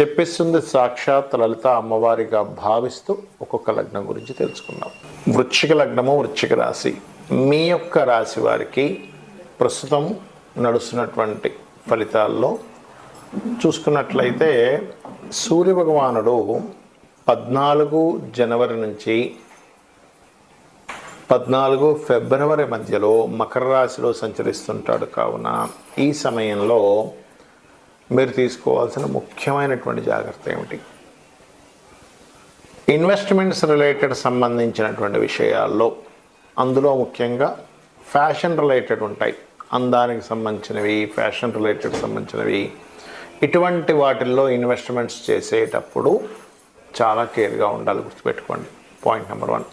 చెప్పిస్తుంది సాక్షాత్ లలిత అమ్మవారిగా భావిస్తూ ఒక్కొక్క లగ్నం గురించి తెలుసుకుందాం. వృశ్చిక లగ్నము వృశ్చిక రాశి. మీ యొక్క రాశి వారికి ప్రస్తుతం నడుస్తున్నటువంటి ఫలితాల్లో చూసుకున్నట్లయితే సూర్య భగవానుడు పద్నాలుగు జనవరి నుంచి పద్నాలుగు ఫిబ్రవరి మధ్యలో మకర రాశిలో సంచరిస్తుంటాడు కావున ఈ సమయంలో మీరు తీసుకోవాల్సిన ముఖ్యమైనటువంటి జాగ్రత్త ఏమిటి? ఇన్వెస్ట్మెంట్స్ రిలేటెడ్ సంబంధించినటువంటి విషయాల్లో అందులో ముఖ్యంగా ఫ్యాషన్ రిలేటెడ్ ఉంటాయి. అందానికి సంబంధించినవి ఫ్యాషన్ రిలేటెడ్ సంబంధించినవి. ఇటువంటి వాటిల్లో ఇన్వెస్ట్మెంట్స్ చేసేటప్పుడు చాలా కేర్గా ఉండాలి గుర్తుపెట్టుకోండి. Point number one.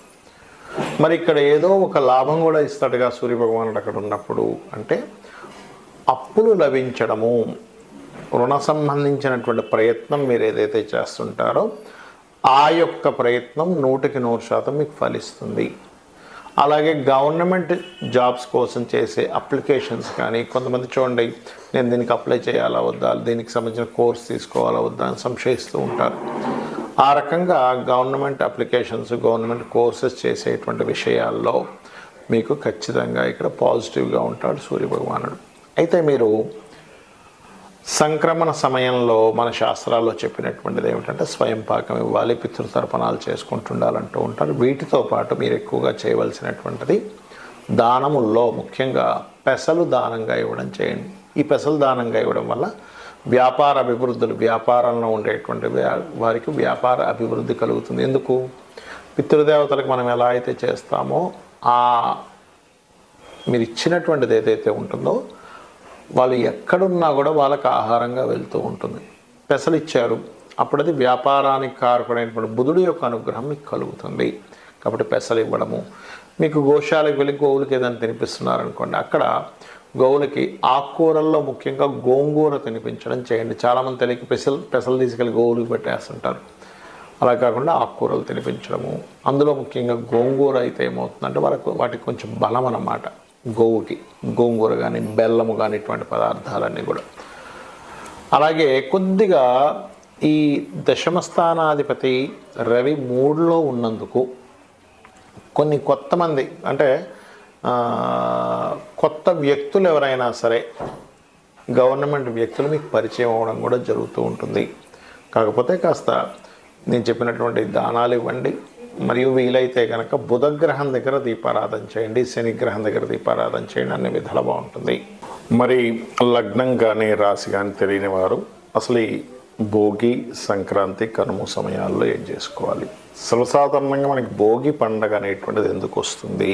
మరి ఇక్కడ ఏదో ఒక లాభం కూడా ఇస్తాడుగా సూర్యభగవానుడు అక్కడ ఉన్నప్పుడు. అంటే అప్పులు లభించడము. రుణ సంబంధించినటువంటి ప్రయత్నం మీరు ఏదైతే చేస్తుంటారో ఆ యొక్క ప్రయత్నం నూటికి నూరు శాతం మీకు ఫలిస్తుంది. అలాగే గవర్నమెంట్ జాబ్స్ కోసం చేసే అప్లికేషన్స్ కానీ కొంతమంది చూడండి నేను దీనికి అప్లై చేయాలా వద్దా దీనికి సంబంధించిన కోర్స్ తీసుకోవాలా వద్దా అని సంశయిస్తూ ఉంటారు. ఆ రకంగా గవర్నమెంట్ అప్లికేషన్స్ గవర్నమెంట్ కోర్సెస్ చేసేటువంటి విషయాల్లో మీకు ఖచ్చితంగా ఇక్కడ పాజిటివ్గా ఉంటాడు సూర్యభగవానుడు. అయితే మీరు సంక్రమణ సమయంలో మన శాస్త్రాల్లో చెప్పినటువంటిది ఏమిటంటే స్వయం పాకం ఇవ్వాలి పితృతర్పణాలు చేసుకుంటుండాలంటూ ఉంటారు. వీటితో పాటు మీరు ఎక్కువగా చేయవలసినటువంటిది దానముల్లో ముఖ్యంగా పెసలు దానంగా ఇవ్వడం చేయండి. ఈ పెసలు దానంగా ఇవ్వడం వల్ల వ్యాపార అభివృద్ధులు వ్యాపారంలో ఉండేటువంటి వారికి వ్యాపార అభివృద్ధి కలుగుతుంది. ఎందుకు? పితృదేవతలకు మనం ఎలా అయితే చేస్తామో ఆ మీరు ఇచ్చినటువంటిది ఏదైతే ఉంటుందో వాళ్ళు ఎక్కడున్నా కూడా వాళ్ళకి ఆహారంగా వెళ్తూ ఉంటుంది. పెసలిచ్చారు. అప్పుడది వ్యాపారానికి కారకుడైనటువంటి బుధుడు యొక్క అనుగ్రహం మీకు కలుగుతుంది. కాబట్టి పెసలు ఇవ్వడము. మీకు గోశాలకు వెళ్ళి గోవులకి ఏదైనా తినిపిస్తున్నారనుకోండి అక్కడ గోవులకి ఆకుకూరల్లో ముఖ్యంగా గోంగూర తినిపించడం చేయండి. చాలామంది తెలియక పెసలు పెసలు తీసుకెళ్ళి గోవులకు పెట్టేస్తుంటారు. అలా కాకుండా ఆకుకూరలు తినిపించడము. అందులో ముఖ్యంగా గోంగూర అయితే ఏమవుతుందంటే వాళ్ళకు వాటికి కొంచెం బలం అన్నమాట. గోవుకి గోంగూర కానీ బెల్లము కానీ ఇటువంటి పదార్థాలన్నీ కూడా. అలాగే కొద్దిగా ఈ దశమస్థానాధిపతి రవి మూడులో ఉన్నందుకు కొన్ని కొత్త మంది అంటే కొత్త వ్యక్తులు ఎవరైనా సరే గవర్నమెంట్ వ్యక్తులు మీకు పరిచయం అవ్వడం కూడా జరుగుతూ ఉంటుంది. కాకపోతే కాస్త నేను చెప్పినటువంటి దానాలు ఇవ్వండి మరియు వీలైతే కనుక బుధగ్రహం దగ్గర దీపారాధన చేయండి శనిగ్రహం దగ్గర దీపారాధన చేయండి అన్ని విధాలు బాగుంటుంది. మరి లగ్నం కానీ రాశి కానీ తెలియని వారు అసలు ఈ భోగి సంక్రాంతి కనుమ సమయాల్లో ఏం చేసుకోవాలి? సర్వసాధారణంగా మనకి భోగి పండగ అనేటువంటిది ఎందుకు వస్తుంది?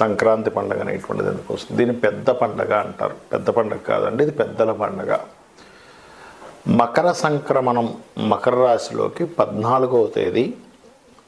సంక్రాంతి పండగ అనేటువంటిది ఎందుకు వస్తుంది? దీన్ని పెద్ద పండగ అంటారు. పెద్ద పండగ కాదండి ఇది పెద్దల పండగ. మకర సంక్రమణం మకర రాశిలోకి పద్నాలుగవ తేదీ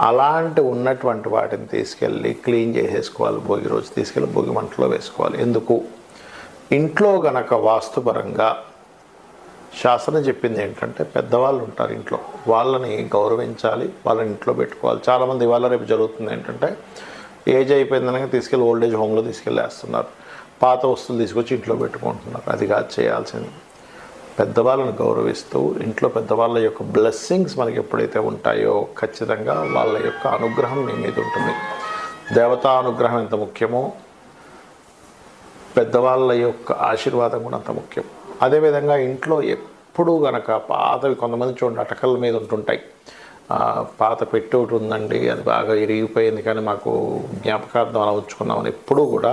అలాంటి ఉన్నటువంటి వాటిని తీసుకెళ్ళి క్లీన్ చేసేసుకోవాలి భోగి రోజు తీసుకెళ్ళి భోగి మంటలో వేసుకోవాలి. ఎందుకు? ఇంట్లో గనక వాస్తుపరంగా శాసనం చెప్పింది ఏంటంటే పెద్దవాళ్ళు ఉంటారు ఇంట్లో. వాళ్ళని గౌరవించాలి వాళ్ళని ఇంట్లో పెట్టుకోవాలి. చాలామంది ఇవాళ రేపు జరుగుతుంది ఏంటంటే ఏజ్ అయిపోయిందనగా తీసుకెళ్ళి ఓల్డ్ ఏజ్ హోమ్లో తీసుకెళ్ళేస్తున్నారు. పాత వస్తువులు తీసుకొచ్చి ఇంట్లో పెట్టుకుంటున్నారు. అది కాదు చేయాల్సింది. పెద్దవాళ్ళని గౌరవిస్తూ ఇంట్లో పెద్దవాళ్ళ యొక్క బ్లెస్సింగ్స్ మనకి ఎప్పుడైతే ఉంటాయో ఖచ్చితంగా వాళ్ళ యొక్క అనుగ్రహం మీ మీద ఉంటుంది. దేవతా అనుగ్రహం ఎంత ముఖ్యమో పెద్దవాళ్ళ యొక్క ఆశీర్వాదం కూడా అంత ముఖ్యం. అదేవిధంగా ఇంట్లో ఎప్పుడూ గనక పాతవి కొంతమంది చూడండి అటకల మీద ఉంటుంటాయి. పాత పెట్టి ఒకటి ఉందండి అది బాగా ఇరిగిపోయింది కానీ మాకు జ్ఞాపకార్థం అలా ఉంచుకున్నామని ఎప్పుడూ కూడా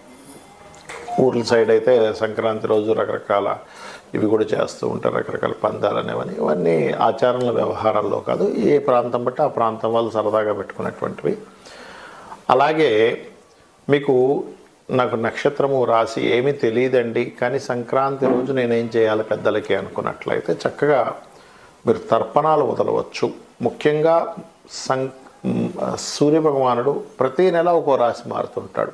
ఊర్ల సైడ్ అయితే సంక్రాంతి రోజు రకరకాల ఇవి కూడా చేస్తూ ఉంటారు రకరకాల పందాలు అనేవని ఇవన్నీ ఆచారాల వ్యవహారాల్లో కాదు ఏ ప్రాంతం బట్టి ఆ ప్రాంతం వాళ్ళు సరదాగా పెట్టుకున్నటువంటివి అలాగే మీకు నాకు నక్షత్రము రాసి ఏమీ తెలియదండి కానీ సంక్రాంతి రోజు నేనేం చేయాలి పెద్దలకి అనుకున్నట్లయితే చక్కగా మీరు తర్పణాలు వదలవచ్చు. ముఖ్యంగా సం సూర్యభగవానుడు ప్రతి నెల ఒక్కో రాశి మారుతుంటాడు.